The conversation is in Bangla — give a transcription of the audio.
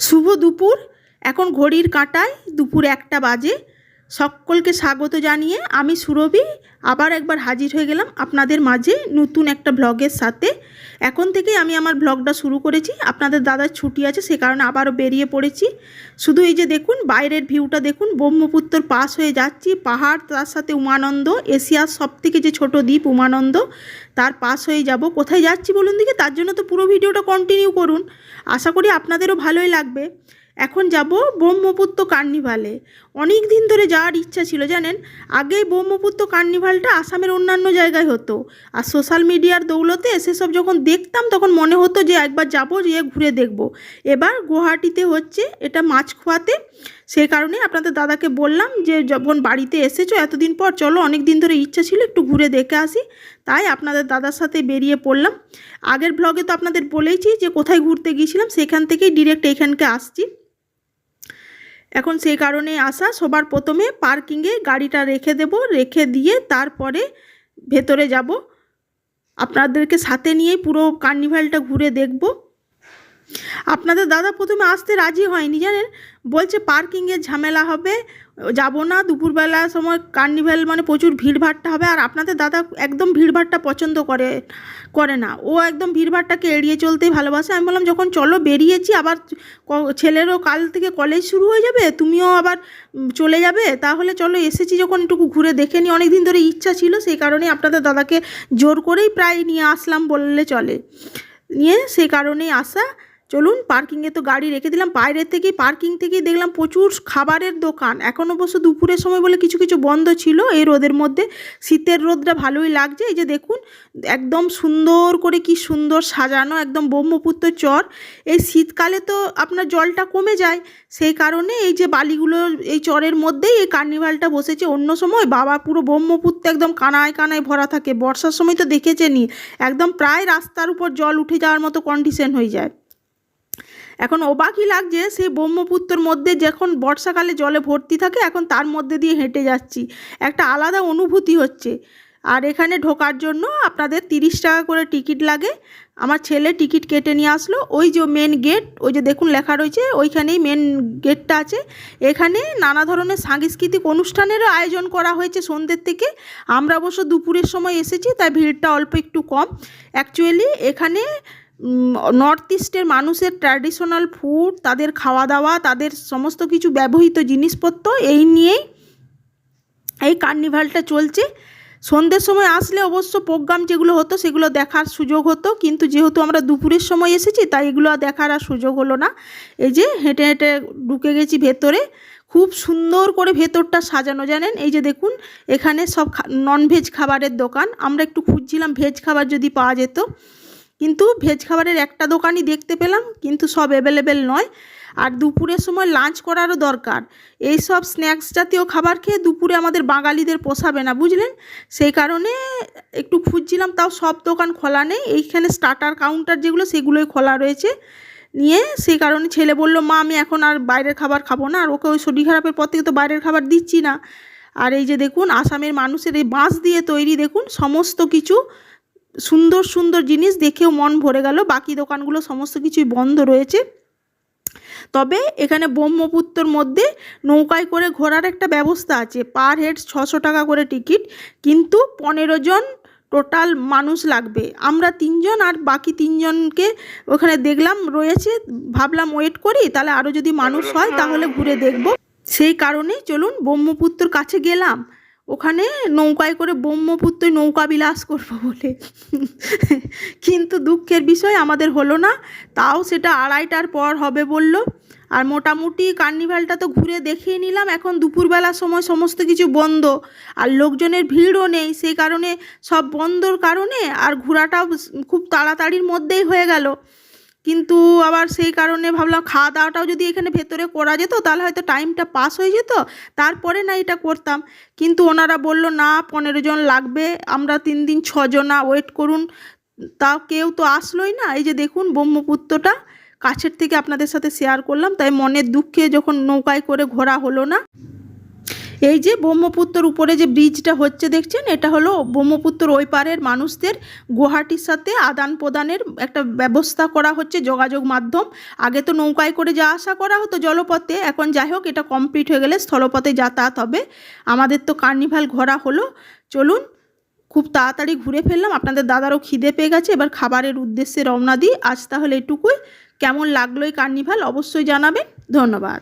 শুভ দুপুর এখন ঘড়ির কাঁটায় দুপুর একটা বাজে। সকলকে স্বাগত জানিয়ে আমি সুরভি, আবার একবার হাজির হয়ে গেলাম আপনাদের মাঝে নতুন একটা ব্লগের সাথে। এখন থেকেই আমি আমার ব্লগটা শুরু করেছি। আপনাদের দাদার ছুটি আছে, সে কারণে আবারও বেরিয়ে পড়েছি। শুধু এই যে দেখুন, বাইরের ভিউটা দেখুন, ব্রহ্মপুত্র পাশ হয়ে যাচ্ছি। পাহাড়, তার সাথে উমানন্দ, এশিয়ার সব থেকে যে ছোট দ্বীপ উমানন্দ, তার পাশ হয়ে যাব। কোথায় যাচ্ছি বলুন দিকে তার জন্য তো পুরো ভিডিওটা কন্টিনিউ করুন। আশা করি আপনাদেরও ভালোই লাগবে। এখন যাব ব্রহ্মপুত্র কার্নিভালে। অনেক দিন ধরে যাওয়ার ইচ্ছা ছিল, জানেন? আগে ব্রহ্মপুত্র কার্নিভালটা আসামের অন্যান্য জায়গায় হতো। আর সোশ্যাল মিডিয়ার দৌলতে সেসব যখন দেখতাম, তখন মনে হতো যে একবার যাব, গিয়ে ঘুরে দেখব। এবার গুয়াহাটিতে হচ্ছে, এটা মাছখোয়াতে। সেই কারণে আপনাদের দাদাকে বললাম যে, যখন বাড়িতে এসেছ এতদিন পর, চলো, অনেক দিন ধরে ইচ্ছা ছিল, একটু ঘুরে দেখে আসি। তাই আপনাদের দাদার সাথে বেরিয়ে পড়লাম। আগের ব্লগে তো আপনাদের বলেইছি যে, কোথায় ঘুরতে গিয়েছিলাম, সেখান থেকেই ডিরেক্ট এইখানকে আসছি। এখন সেই কারণে আসা, সবার প্রথমে পার্কিংয়ে গাড়িটা রেখে দেব, রেখে দিয়ে তারপরে ভেতরে যাব। আপনাদেরকে সাথে নিয়ে পুরো কার্নিভালটা ঘুরে দেখব। আপনাদের দাদা প্রথমে আসতে রাজি হয়নি, জানেন? বলছে পার্কিংয়ের ঝামেলা হবে, যাব না দুপুরবেলার সময় কার্নিভ্যাল মানে প্রচুর ভিড়ভাট্টা হবে, আর আপনাদের দাদা একদম ভিড়ভাট্টা পছন্দ করে করে না। ও একদম ভিড়ভাট্টাকে এড়িয়ে চলতেই ভালোবাসে। আমি বললাম, যখন চলো বেরিয়েছি, আবার ছেলেরও কাল থেকে কলেজ শুরু হয়ে যাবে, তুমিও আবার চলে যাবে, তাহলে চলো এসেছি যখন একটু ঘুরে দেখে নি অনেক দিন ধরে ইচ্ছা ছিল, সেই কারণে আপনাদের দাদাকে জোর করেই প্রায় নিয়ে আসলাম বললে চলে। নিয়ে সেই কারণেই আসা। চলুন পার্কিংয়ে তো গাড়ি রেখে দিলাম। বাইরের থেকেই পার্কিং থেকেই দেখলাম প্রচুর খাবারের দোকান। এখন অবশ্য দুপুরের সময় বলে কিছু কিছু বন্ধ ছিল এই রোদের মধ্যে। শীতের রোদটা ভালোই লাগছে। এই যে দেখুন, একদম সুন্দর করে কি সুন্দর সাজানো একদম ব্রহ্মপুত্র চর। এই শীতকালে তো আপনার জলটা কমে যায়। সেই কারণে এই যে বালিগুলো এই চরের মধ্যেই এই কার্নিভালটা বসেছে। অন্য সময় বাবা পুরো ব্রহ্মপুত্র একদম কানায় কানায় ভরা থাকে। বর্ষার সময় তো দেখেছেনই। একদম প্রায় রাস্তার উপর জল উঠে যাওয়ার মতো কন্ডিশন হয়ে যায়। এখন অবাকই লাগছে, সেই ব্রহ্মপুত্রর মধ্যে যখন বর্ষাকালে জলে ভর্তি থাকে, এখন তার মধ্যে দিয়ে হেঁটে যাচ্ছি। একটা আলাদা অনুভূতি হচ্ছে। আর এখানে ঢোকার জন্য আপনাদের তিরিশ টাকা করে টিকিট লাগে। আমার ছেলে টিকিট কেটে নিয়ে আসলো। ওই যে মেন গেট ওই যে দেখুন লেখা রয়েছে, ওইখানেই মেন গেটটা আছে। এখানে নানা ধরনের সাংস্কৃতিক অনুষ্ঠানেরও আয়োজন করা হয়েছে সন্ধ্যের থেকে। আমরা অবশ্য দুপুরের সময় এসেছি, তাই ভিড়টা অল্প একটু কম। অ্যাকচুয়ালি এখানে নর্থ ইস্টের মানুষের ট্র্যাডিশনাল ফুড তাদের খাওয়া দাওয়া তাদের সমস্ত কিছু ব্যবহৃত জিনিসপত্র এই নিয়েই এই কার্নিভালটা চলছে। সন্ধ্যের সময় আসলে অবশ্য প্রোগ্রাম যেগুলো হতো সেগুলো দেখার সুযোগ হতো, কিন্তু যেহেতু আমরা দুপুরের সময় এসেছি, তাই এগুলো দেখার আর সুযোগ হলো না। এই যে হেঁটে হেঁটে ঢুকে গেছি ভেতরে, খুব সুন্দর করে ভেতরটা সাজানো, জানেন? এই যে দেখুন, এখানে সব ননভেজ খাবারের দোকান। আমরা একটু খুঁজছিলাম ভেজ খাবার যদি পাওয়া যেত। কিন্তু ভেজ খাবারের একটা দোকানই দেখতে পেলাম, কিন্তু সব অ্যাভেলেবেল নয়। আর দুপুরের সময় লাঞ্চ করারও দরকার। এই সব স্ন্যাক্স জাতীয় খাবার খেয়ে দুপুরে আমাদের বাঙালিদের পোষাবে না, বুঝলেন? সেই কারণে একটু খুঁজছিলাম, তাও সব দোকান খোলা নেই। এইখানে স্টার্টার কাউন্টার যেগুলো, সেগুলোই খোলা রয়েছে। নিয়ে সেই কারণে ছেলে বলল, মা, আমি এখন আর বাইরের খাবার খাব না। আর ওকে ওই শরীর খারাপের পর থেকে তো বাইরের খাবার দিচ্ছি না। আর এই যে দেখুন, আসামের মানুষের এই বাঁশ দিয়ে তৈরি দেখুন, সমস্ত কিছু সুন্দর সুন্দর জিনিস দেখেও মন ভরে গেল। বাকি দোকানগুলো সমস্ত কিছুই বন্ধ রয়েছে। তবে এখানে ব্রহ্মপুত্রর মধ্যে নৌকায় করে ঘোরার একটা ব্যবস্থা আছে। পার হেড ছশো টাকা করে টিকিট, কিন্তু পনেরো জন টোটাল মানুষ লাগবে। আমরা তিনজন আর বাকি তিনজনকে ওখানে দেখলাম, রয়েছে। ভাবলাম ওয়েট করি, তাহলে আরও যদি মানুষ হয় তাহলে ঘুরে দেখব। সেই কারণে চলুন ব্রহ্মপুত্রর কাছে গেলাম। ওখানে নৌকায় করে ব্রহ্মপুত্র নৌকা বিলাস করব বলে। কিন্তু দুঃখের বিষয় আমাদের হলো না, তাও সেটা আড়াইটার পর হবে বলল। আর মোটামুটি কার্নিভালটা তো ঘুরে দেখিয়ে নিলাম, এখন দুপুরবেলার সময় সমস্ত কিছু বন্ধ। আর লোকজনের ভিড়ও নেই, সেই কারণে সব বন্ধর কারণে আর ঘোরাটাও খুব তাড়াতাড়ির মধ্যেই হয়ে গেল। কিন্তু আবার সেই কারণে ভাবলাম খাওয়া দাওয়াটাও যদি এখানে ভেতরে করা যেত, তাহলে হয়তো টাইমটা পাস হয়ে যেত। তারপরে না এটা করতাম। কিন্তু ওনারা বলল, না, পনেরো জন লাগবে, আমরা তিন দিন ছজনা ওয়েট করুন। তাও কেউ তো আসলোই না। এই যে দেখুন ব্রহ্মপুত্রটা, কাছের থেকে আপনাদের সাথে শেয়ার করলাম। তাই মনের দুঃখে যখন নৌকায় করে ঘোরা হলো না এই যে ব্রহ্মপুত্রর উপরে যে ব্রিজটা হচ্ছে, দেখছেন? এটা হলো ব্রহ্মপুত্র ওই পারের মানুষদের গুয়াহাটির সাথে আদান প্রদানের একটা ব্যবস্থা করা হচ্ছে, যোগাযোগ মাধ্যম। আগে তো নৌকায় করে যা আসা করা হতো জলপথে, এখন যাই হোক, এটা কমপ্লিট হয়ে গেলে স্থলপথে যাতায়াত হবে। আমাদের তো কার্নিভাল ঘোরা হলো। চলুন, খুব তাড়াতাড়ি ঘুরে ফেললাম। আপনাদের দাদারও খিদে পেয়ে গেছে। এবার খাবারের উদ্দেশ্যে রওনা দিই। আজ তাহলে এটুকুই। কেমন লাগল এই কার্নিভাল? অবশ্যই জানাবেন। ধন্যবাদ।